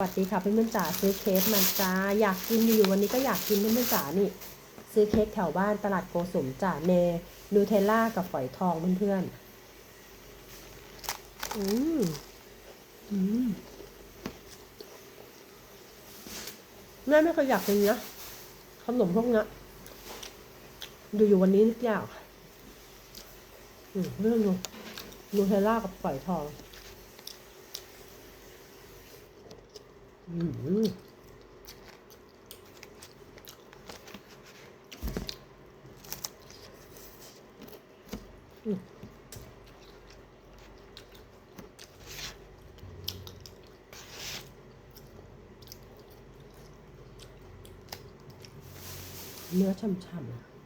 สวัสดีค่ะเพื่อนๆจ๋าซื้อเค้กมาจ้าอยากกินอยู่วันนี้ก็อยากกินเพื่อนๆจ๋านี่ ซื้อเค้กแถวบ้านตลาดโกสุมจ้าเนนูเทลล่ากับฝอยทองเพื่อนๆอืมอืมแม่ไม่เคยอยากกินนะขนมพวกนี้ดูอยู่วันนี้นึกอยากอืมเรื่องดูนูเทลล่ากับฝอยทอง 음. 음. 내가 참 참아.